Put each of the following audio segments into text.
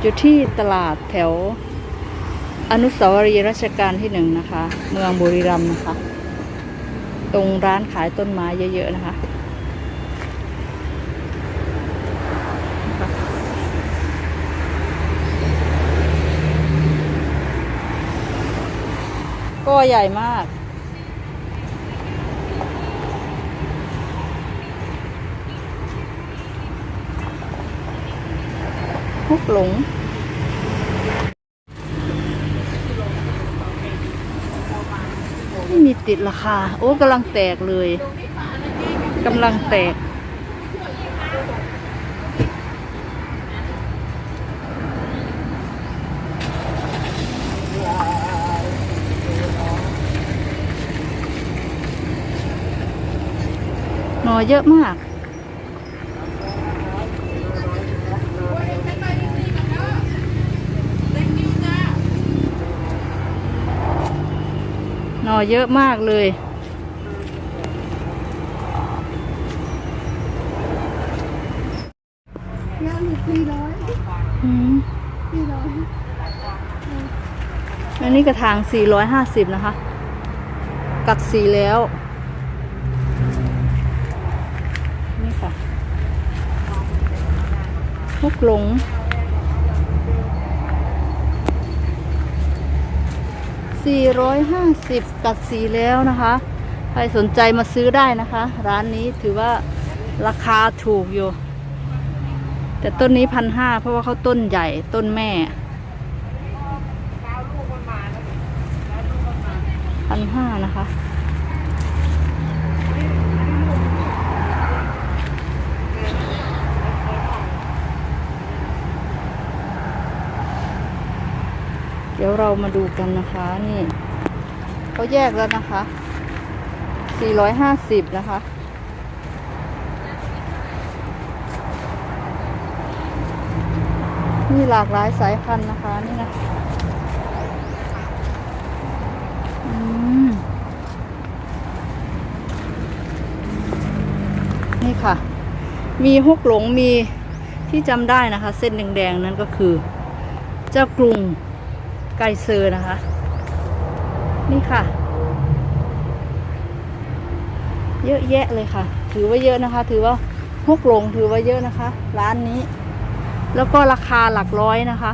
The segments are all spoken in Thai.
อยู่ที่ตลาดแถว อนุสาวรีย์รัชกาลที่หนึ่งนะคะ เมืองบุรีรัมย์นะคะ ตรงร้านขายต้นไม้เยอะๆนะคะก็ใหญ่มาก ฮุกหลง ไม่มีติดราคา โอ้กำลังแตกเลยกำลังแตก หนอเยอะมาก อเยอะมากเลยงานสี่ร้อยอืมสี่ร้อยอันนี้กระถาง 450 นะคะ กัดสีแล้ว นี่ค่ะฮุกหลง 450 กัดสีแล้วนะคะ ใครสนใจมาซื้อได้นะคะ ร้านนี้ถือว่าราคาถูกอยู่ แต่ต้นนี้พันห้าเพราะว่าเขาต้นใหญ่ต้นแม่พันห้านะคะ เดี๋ยวเรามาดูกันนะคะนี่เขาแยกแล้วนะคะ 450 นะคะมีหลากหลายสายพันธุ์นะคะนี่นะนี่ค่ะ มีฮกหลงมีที่จำได้นะคะ เส้นแดงๆ นั้นก็คือ เจ้ากรุง ไกเซอร์นะคะ นี่ค่ะ เยอะแยะเลยค่ะ ถือว่าเยอะนะคะ ถือว่าฮกหลงถือว่าเยอะนะคะ ร้านนี้ แล้วก็ราคาหลักร้อยนะคะ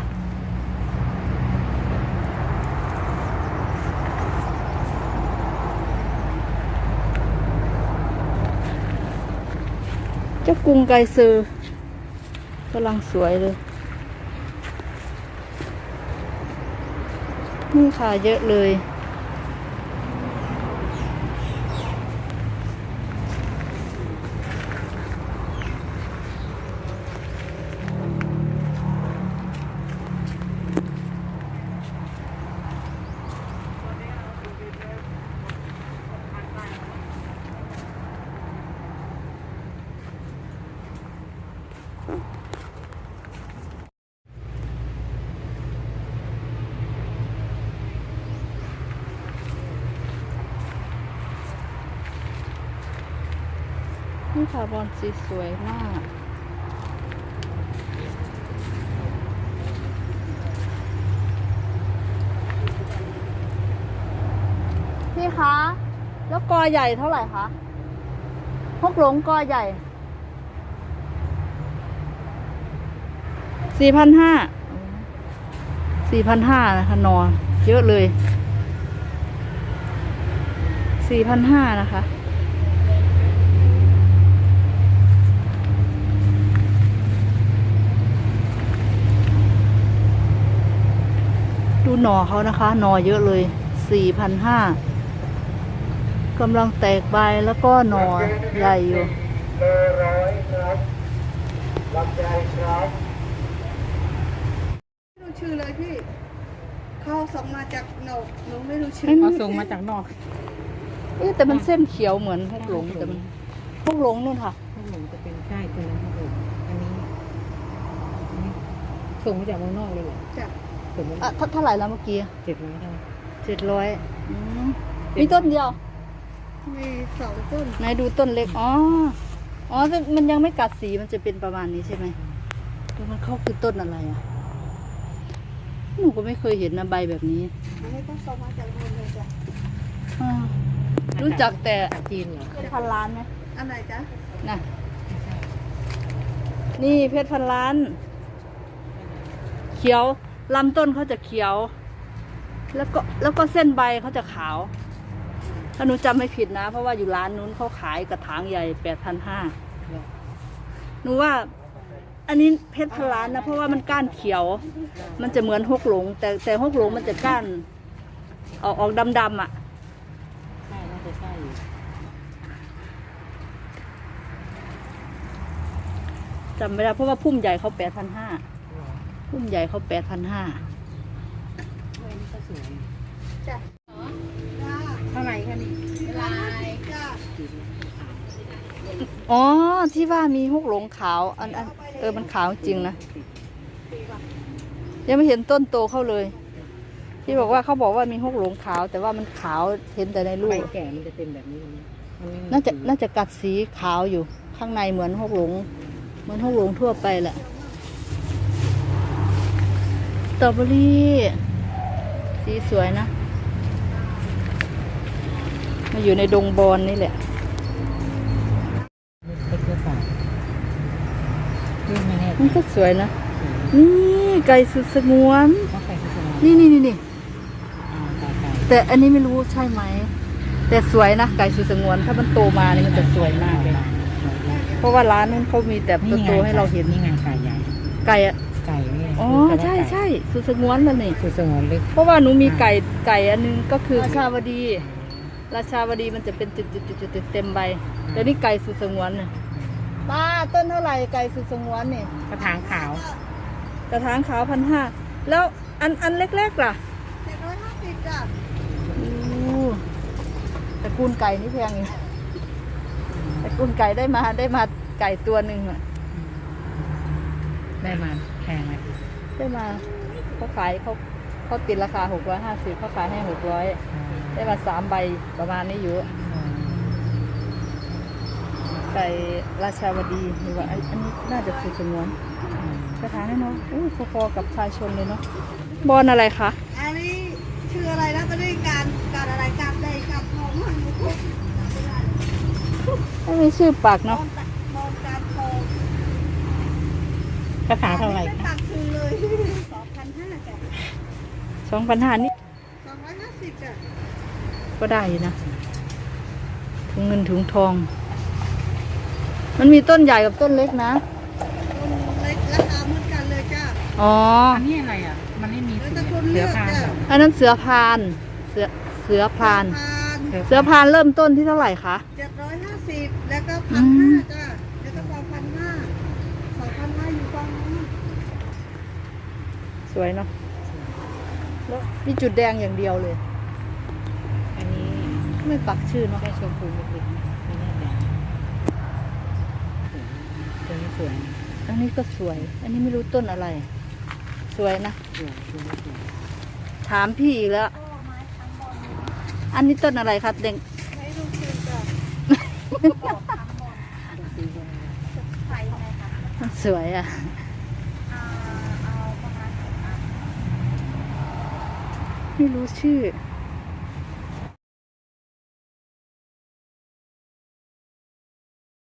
เจ้ากรุงไกเซอร์กำลังสวยเลย นี่ค่ะเยอะเลย นี่ค่ะบอลสีสวยมากพี่คะ แล้วกอใหญ่เท่าไหร่คะพกหลงกอใหญ่สี่พันห้าสี่พันห้านะคะนอน เยอะเลยสี่พันห้านะคะ หน่อเขานะคะ หน่อเยอะเลยสี่พันห้ากำลังแตกใบแล้วก็หน่อใหญ่อยู่เบอร์ร้อยครับลำไยครับไม่รู้ชื่อเลยพี่เขาส่งมาจากโหนกหนูไม่รู้ชื่อไม่เขาส่งมาจากนอก เอ๊ะแต่มันเส้นเขียวเหมือนพวกหลงแต่มันพวกหลงนู่นค่ะพวกหลงจะเป็นใช่ตัวนั้นพวกหลงอันนี้อันนี้ส่งมาจากเมืองนอกเลยเหรอจ้ะ ส่งมาอะเท่าเท่าไหร่แล้วเมื่อกี้เจ็ดร้อยได้เจ็ดร้อยมีต้นเดียว มีสองต้นไหนดูต้นเล็ก อ๋อ อ๋อแต่มันยังไม่กัดสี มันจะเป็นประมาณนี้ใช่ไหมตัวมันเข้าคือต้นอะไรอะ หนูก็ไม่เคยเห็นนะใบแบบนี้อันนี้ก็ส่งมาจากโน่นเลยจ้ะอ่ารู้จักแต่จากจีนเหรอเพชรพันล้านไหมอันไหนจ๊ะนะนี่เพชรพันล้าน เขียว ลำต้นเขาจะเขียว แล้วก็แล้วก็เส้นใบเขาจะขาว ถ้าหนูจำไม่ผิดนะ เพราะว่าอยู่ร้านนู้นเขาขายกระถางใหญ่แปดพันห้าหนูว่า อันนี้เพชรพลานนะ เพราะว่ามันก้านเขียว มันจะเหมือนฮกหลง แต่แต่ฮกหลงมันจะก้าน ออกออกดำๆอะใช่น่าจะใช่จำไม่ได้เพราะว่าพุ่มใหญ่เขาแปดพันห้า พุ่มใหญ่เขาแปดพันห้าเฮ้ยนี่ก็สวยจ้ะจ้าเท่าไหร่คะนี่ลายจ้าจีนอ๋อ ที่ว่ามีฮกหลงขาวอันอันเออมันขาวจริงนะ ยังไม่เห็นต้นโตเข้าเลย ที่บอกว่าเขาบอกว่ามีฮกหลงขาว แต่ว่ามันขาวเห็นแต่ในรูใบปแก่มันจะเป็นแบบนี้มันไม่มีน่าจะสีน่าจะกัดสีขาวอยู่ข้างในเหมือนฮกหลงเหมือนฮกหลงทั่วไปแหละสต รอเบอรี่ สีสวยนะ มาอยู่ในดงบอนนี่แหละเล็กหรือเปล่ายื่ไม่แน่มันก็สวยนะสวยนี่ไก่สุดสงวนต้องใส่ชุดสมองนี่นี่นี่นี่อ่าไก่ไก่แต่อันนี้ไม่รู้ใช่ไหม แต่สวยนะไก่สุดสงวน ถ้ามันโตมานี่มันจะสวยมากเลย เพราะว่าร้านนู้นเขามีแต่นี่ไงโตๆให้เราเห็นนี่ไงไก่ใหญ่ ไก่อะไก่นี่ไง อ๋อคือคำว่าใช่ไก่ใช่สุดสงวนแล้วนี่คือสงวนเล็กเพราะว่าหนูมีไก่ไก่อันนึงก็คือราชาวดี ราชาวดีมันจะเป็นจุดจุดจุดจุดเต็มใบแต่นี่ไก่สุดสงวนน่ะป้าต้นเท่าไหร่ไก่สุดสงวนนี่กระถางขาวกระถางขาวพันห้าแล้วอันอันเล็กๆล่ะเจ็ดร้อยห้าสิบจ้ะอู้แต่กูลไก่นี่แพงอยู่แต่กูลไก่ได้มาได้มาไก่ตัวหนึ่งอะได้มา แพงไหมได้มาเขาขายเขาเขาติดราคาหกร้อยห้าสิบเขาขายให้หกร้อยได้มาสามใบประมาณนี้อยู่ไก่ราชาวดีหรือว่าอันอันนี้น่าจะสุดสงวนกระถางให้เนาะอู้พอๆกับชายชนเลยเนาะบอลอะไรคะอันนี้ชื่ออะไรนะก็ได้การการอะไรการใดการทองมันอยู่ทุกไม่มีชื่อปากมเนาะ องมองการทอง กระถางเท่าไหร่ไม่คะตักคืนเลยสองพันห้าจ้ะสองพันห้านี่สองร้อยห้าสิบจ้ะก็ได้อยู่นะถุงเงินถุงทอง มันมีต้นใหญ่กับต้นเล็กนะต้นเล็กราคาเหมือนกันเลยจ้ะอ๋ออันนี้อะไรอะ มันไม่มีแล้วสีแต่คนเสืเลืออกพานจ้ะเหรออันนั้นเสือพานเสือเสือพานพันเสือพานเริ่มต้นที่เท่าไหร่คะเจ็ดร้อยห้าสิบแล้วก็พัอืนมห้าจ้ะแล้วก็สองพันห้าสองพันห้าอยู่ฝั่งนู้น สวยเนาะแล้วมีจุดแดงอย่างเดียวเลย อันนี้ไม่ปักชื่อเนาะแค่ชมพูเล็กๆไม่แน่ใจตัวนี้สวย อันนี้ก็สวย อันนี้ไม่รู้ต้นอะไร สวยนะ สวยตัวนี้สวยถามพี่อีกแล้ว อันนี้ต้นอะไรครับเด็กไม่รู้ชื่อจ้ะสีชมพูใส่ไงคะมันสวยอะ เอาประมาณ ไม่รู้ชื่อ